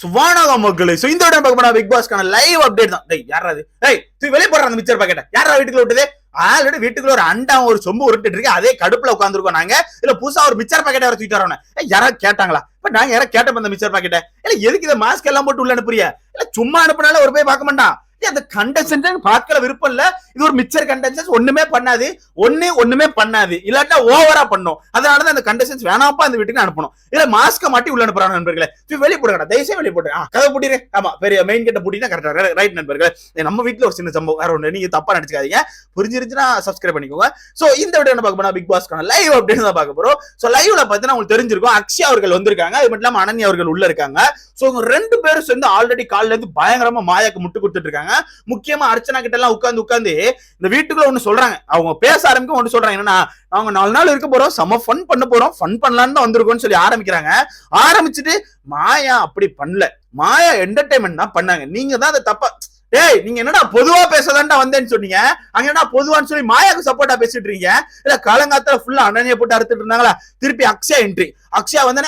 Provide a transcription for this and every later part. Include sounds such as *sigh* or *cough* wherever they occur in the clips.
சுவானக மக்களே சோ இந்த விட பார்க்க பிக் பாஸ்க்கான லைவ் அப்டேட் தான். டேய் யாரா அது ஏய் தூ வெளிய போடுற அந்த மிச்சர் பாக்கெட்ட. யாரா வீட்டுக்குள்ள விட்டது? ஆல்ரெடி வீட்டுக்குள்ள ஒரு அண்டா ஒரு சொம்பு உருட்டிட்டு இருக்கு. அதே கடுப்புல உட்காந்துருக்கோம் நாங்க. இல்ல புதுசா ஒரு மிச்சர் பாக்கெட் வர தூக்கிட்டு வரோம் யாராவது கேட்டாங்களா? இப்ப நாங்க யாரா கேட்டப்ப அந்த மிச்சர் பாக்கெட்ட இல்ல எதுக்கு இதை மாஸ்க் எல்லாம் போட்டு உள்ள அனுப்புறியா இல்ல சும்மா அனுப்புனால ஒரு போய் பார்க்க மாட்டான். அந்த கண்டென்ட் பார்க்கல விருப்பம் இல்ல. இது ஒரு மிச்சர் கண்டென்ட் ஒண்ணுமே பண்ணாது. ஒண்ணு ஒண்ணுமே பண்ணாது. இல்லாட்டா ஓவரா பண்ணும். அதனாலதான் அந்த கண்டென்ட் வேணாப்பா அந்த வீட்டுக்கு அனுப்பணும். இல்ல மாஸ்க மாட்டி உள்ள அனுப்புறாங்க நண்பர்களே. இது வெளிய தயவுசே வெளியே போட்டு. கதை பூட்டிடு ஆமா பெரிய மெயின் கிட்ட பூட்டினா கரெக்டா ரைட் நண்பர்களே. நம்ம வீட்டுல ஒரு சின்ன சம்பவம் வேற ஒண்ணு. நீங்க தப்பா நினைச்சுக்காதீங்க. புரிஞ்சிருச்சுன்னா சப்ஸ்கிரைப் பண்ணிக்கோங்க. சோ இந்த வீடியோ என்ன பார்க்க போனா பிக் பாஸ்க்கான லைவ் அப்படின்னு தான் பார்க்க போறோம். சோ லைவ்ல பார்த்தீங்கன்னா உங்களுக்கு தெரிஞ்சிருக்கும். அக்ஷயா அவர்கள் வந்திருக்காங்க. அது மட்டும் இல்லாம அனன்யா அவர்கள் உள்ள இருக்காங்க. சோ ரெண்டு பேரும் சேர்ந்து ஆல்ரெடி கால்ல இருந்து பயங்கரமா மாயாக்கு முட்டு கொடுத்துட்டு இருக்காங்க. முக்கியமா அர்ச்சனா கிட்ட எல்லாம் உட்கார்ந்து உட்கார்ந்து இந்த வீட்டுக்குள்ள ஒண்ணு சொல்றாங்க. அவங்க பேச ஆரம்பிக்கும் ஒன்று சொல்றாங்க. என்னன்னா அவங்க நாலு நாள் இருக்க போறோம். செம ஃபன் பண்ண போறோம். ஃபன் பண்ணலாம்னு தான் வந்திருக்கோம்னு சொல்லி ஆரம்பிக்கிறாங்க. ஆரம்பிச்சுட்டு மாயா அப்படி பண்ணல. மாயா என்டர்டைன்மெண்ட் தான் பண்ணாங்க. நீங்க தான் அதை தப்பா ஏய் நீங்க என்னடா பொதுவா பேசதான்டா வந்தேன்னு சொன்னீங்க? அங்க என்ன பொதுவான்னு சொல்லி மாயாக்கு சப்போர்ட்டா பேசிட்டு இருக்கீங்க? இல்ல காலங்காத்துல ஃபுல்லா அண்ணனைய போட்டு அறுத்துட்டு இருந்தாங்களா? திருப்பி அக்ஷயா என்ட்ரி அக்ஷயா வந்து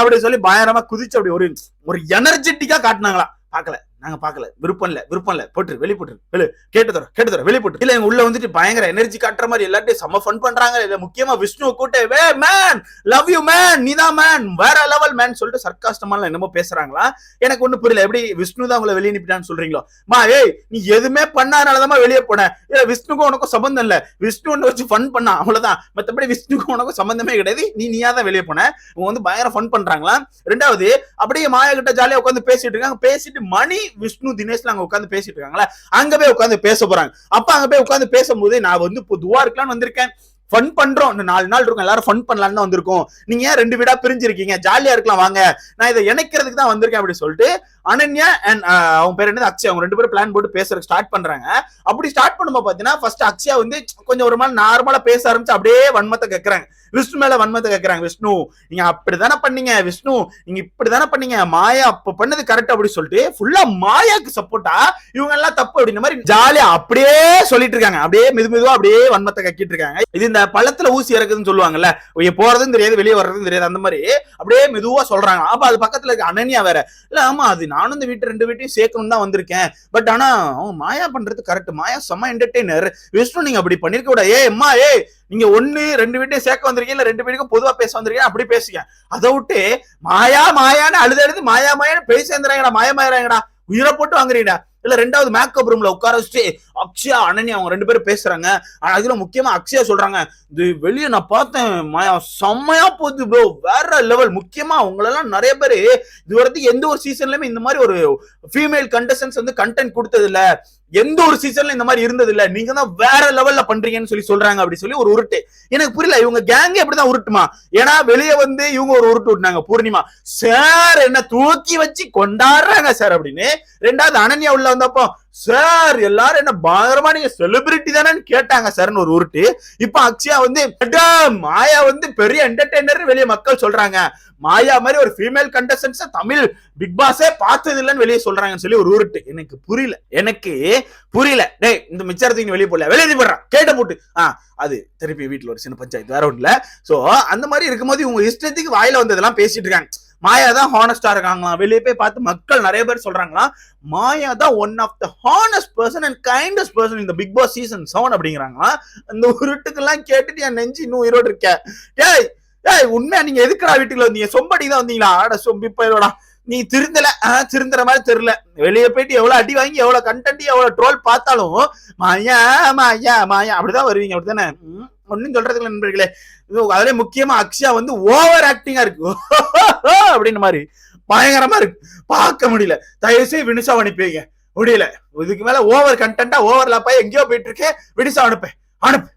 அப்படி சொல்லி பயங்கரமா குதிச்சு அப்படி ஒரு ஒரு எனர்ஜெட்டிக்கா காட்டினாங்களா. பாக்கல நாங்க பார்க்கல. விருப்பம் இல்ல விருப்பம் இல்ல. போட்டு வெளி போட்டு வெளி கேட்டு தரோம் கேட்டு தரோம் வெளியே போட்டு இல்ல உள்ள வந்துட்டு பயங்கர எனர்ஜி காட்டுற மாதிரி எல்லாத்தையும் செம்ம ஃபன் பண்றாங்க. இல்ல முக்கியமா விஷ்ணு கூட்ட way man love you man நீதா மேன் வேற லெவல் மேன் சொல்லிட்டு சர்க்காஸ்டமா என்னமோ பேசுறாங்களா? எனக்கு ஒண்ணு புரியல. எப்படி விஷ்ணு தான் உங்களை வெளியே நிப்பிட்டான்னு சொல்றீங்களோ? மா ஏய் நீ எதுவுமே பண்ணாதனாலதான் வெளியே போனேன் இல்ல விஷ்ணுக்கும் உனக்கும் சம்பந்தம் இல்ல. விஷ்ணு ஒண்ணு வச்சு ஃபன் பண்ணா அவ்வளவுதான். மத்தபடி விஷ்ணுக்கும் உனக்கும் சம்பந்தமே கிடையாது. நீ நீயா தான் வெளியே போன. உங்க வந்து பயங்கர ஃபன் பண்றாங்களா? ரெண்டாவது அப்படியே மாயா கிட்ட ஜாலியா உட்காந்து பேசிட்டு இருக்காங்க. பேசிட்டு மணி விஷ்ணு தினேஷ்ல அங்க உட்காந்து பேசிட்டு இருக்காங்களா அங்க போய் உட்காந்து பேச போறாங்க. அப்ப அங்க போய் உட்காந்து பேசும்போது நான் வந்து பொதுவா இருக்கலாம்னு வந்திருக்கேன். ஃபன் பண்றோம். இன்னும் நாலு நாள் இருக்கும். எல்லாரும் ஃபன் பண்ணலாம்னு தான் வந்திருக்கோம். நீங்க ஏன் ரெண்டு வீடா பிரிஞ்சிருக்கீங்க? ஜாலியா இருக்கலாம் வாங்க. நான் இதை இணைக்கிறதுக்கு தான் வந்திருக்கேன் அப்படி சொல்லிட்டு அனன்யா அண்ட் அவங்க பேர் என்னது? அக்ஷயா. அவங்க ரெண்டு பேரும் பிளான் போட்டு பேசுறதுக்கு ஸ்டார்ட் பண்றாங்க. அப்படி ஸ்டார்ட் பண்ணும்போது பாத்தீங்கன்னா ஃபர்ஸ்ட் அக்ஷயா வந்து கொஞ்சம் ஒரு மாதிரி நார்மலா பேச ஆரம்பிச்சு அப்படியே வன்மத்தை கேட்கறாங்க விஷ்ணு மேல வன்மத்தை கேட்கிறாங்க விஷ்ணு நீங்க அப்படிதானே பண்ணீங்க? விஷ்ணு நீங்க இப்படிதானே பண்ணீங்க? மாயா அப்ப பண்ணது கரெக்ட் அப்படி சொல்லிட்டு ஃபுல்லா மாயாக்கு சப்போர்ட்டா இவங்க எல்லாம் தப்பு அப்படின்ற மாதிரி ஜாலியா அப்படியே சொல்லிட்டு இருக்காங்க. அப்படியே மெது மெதுவா அப்படியே வன்மத்தை கக்கிட்டு இருக்காங்க. இது இந்த பழத்துல ஊசி இறக்குதுன்னு சொல்லுவாங்கல்ல போறதும் தெரியாது வெளியே வர்றதும் தெரியாது அந்த மாதிரி அப்படியே மெதுவா சொல்றாங்க. அப்ப அது பக்கத்துல இருக்க அனன்யா வேற இல்ல ஆமா அது நானும் இந்த வீட்டு ரெண்டு வீட்டையும் சேர்க்கணும் தான் வந்திருக்கேன். பட் ஆனா அவங்க மாயா பண்றது கரெக்ட் மாயா செம்ம என்டர்டெய்னர் விஷ்ணு நீங்க அப்படி பண்ணிருக்க கூடாது. ஏ அம்மா ஏ நீங்க ஒண்ணு ரெண்டு வீட்டையும் சேர்க்க வந்திருக்கீங்க இல்ல ரெண்டு வீட்டுக்கும் பொதுவா பேச வந்திருக்கீங்க அப்படி பேசுங்க. அதை விட்டு மாயா மாயான்னு அழுது அழுது மாயா மாயான்னு பேசி சேர்ந்துறாங்கடா மாயா உயிரை போட்டு வாங்குறீங்கடா. இல்ல ரெண்டாவது மேக்கப் ரூம்ல உட்கார வச்சுட்டு அக்ஷயா அனன்யா அவங்க ரெண்டு பேரும் பேசுறாங்க. ஆனா அதுல முக்கியமா அக்ஷயா சொல்றாங்க இது வெளியே நான் பார்த்தேன் மாயா செம்மையா போகுது ப்ரோ வேற லெவல் முக்கியமா அவங்களெல்லாம் நிறைய பேர் இது வரைக்கும் எந்த ஒரு சீசன்லயுமே இந்த மாதிரி ஒரு ஃபீமேல் கண்டஸ்டன்ஸ் வந்து கண்டென்ட் கொடுத்தது இல்ல எந்த ஒரு சீசன்ல இந்த மாதிரி இருந்தது இல்ல நீங்க தான் வேற லெவல்ல பண்றீங்கன்னு சொல்லி சொல்றாங்க அப்படி சொல்லி ஒரு உருட்டு. எனக்கு புரியல இவங்க கேங்கே அப்படிதான் உருட்டுமா? ஏன்னா வெளியே வந்து இவங்க ஒரு உருட்டு விட்டுனாங்க பூர்ணிமா. சார் என்ன தூக்கி வச்சு கொண்டாடுறாங்க சார் அப்படின்னு. ரெண்டாவது அனன்யா உள்ள வந்தப்போ சார் எல்லாரும் என்ன பயங்கரமா நீங்க செலிபிரிட்டி தானேன்னு கேட்டாங்க சார்னு ஒரு உருட்டு இப்ப அக்ஷயா வந்து மாயா வந்து பெரிய என்டர்டைனர் வெளியே மக்கள் சொல்றாங்க. மாயா மாதிரி ஒரு ஃபீமேல் கண்டஸ்டன்ஸ் தமிழ் பிக் பாஸே பார்த்தது இல்லைன்னு வெளியே சொல்றாங்கன்னு சொல்லி ஒரு உருட்டு எனக்கு புரியல. எனக்கு புரியல. டேய் இந்த மிச்சாரத்துக்கு வெளியே போடல. வெளியே போடுறான் கேட்ட போட்டு. ஆ அது திருப்பி வீட்டுல ஒரு சின்ன பஞ்சாயத்து வேற ஒன்றுல சோ அந்த மாதிரி இருக்கும்போது இவங்க இஷ்டத்துக்கு வாயில வந்ததெல்லாம் பேசிட்டு இருக்காங்க. மாயா தான் ஹானஸ்டா இருக்காங்களாம். வெளியே போய் பார்த்து மக்கள் நிறைய பேர் சொல்றாங்களாம் மாயா தான் one of the honest person and kindest person இந்த பிக் பாஸ் சீசன் செவன் அப்படிங்கிறாங்களாம். அந்த உருட்டுக்கெல்லாம் கேட்டுட்டு என் நெஞ்சு இன்னும் உயிரோடு இருக்கேன் டேய் ஏய் உண்மையா நீங்க எதுக்குடா வீட்டுக்குள்ள வந்தீங்க? சொம்படி தான் வந்தீங்களா? ஆட சொம்பி போயிடா நீ திருந்தல? ஆஹ் திருந்துற மாதிரி தெரியல. வெளியே போயிட்டு எவ்வளவு அடி வாங்கி எவ்வளவு கண்டென்ட் எவ்வளவு ட்ரோல் பார்த்தாலும் மாயா மாயா மாயா. அப்படிதான் வருவீங்க அப்படித்தானே? ஒன்னும் ஒண்ணும் சொல்றதுக்கு நண்பர்களே. அதுல முக்கியமா அக்ஷயா வந்து ஓவர் ஆக்டிங்கா இருக்கு. *laughs* அப்படின்னு மாதிரி பயங்கரமா இருக்கு. பார்க்க முடியல. தயவு செய்து வினுசா அனுப்பிங்க முடியல. இதுக்கு மேல ஓவர் கண்டென்ட்டா ஓவர் லாப்பா எங்கேயோ போயிட்டு இருக்கேன். வினுசா அனுப்பேன் அனுப்பு.